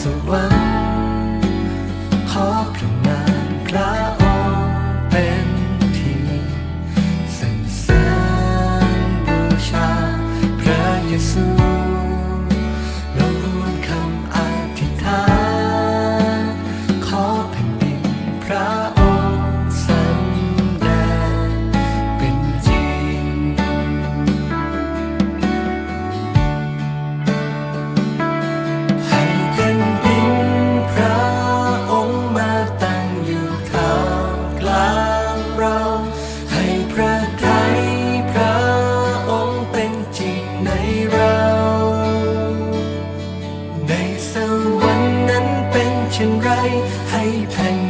แห่งฟ้า ให้แผ่น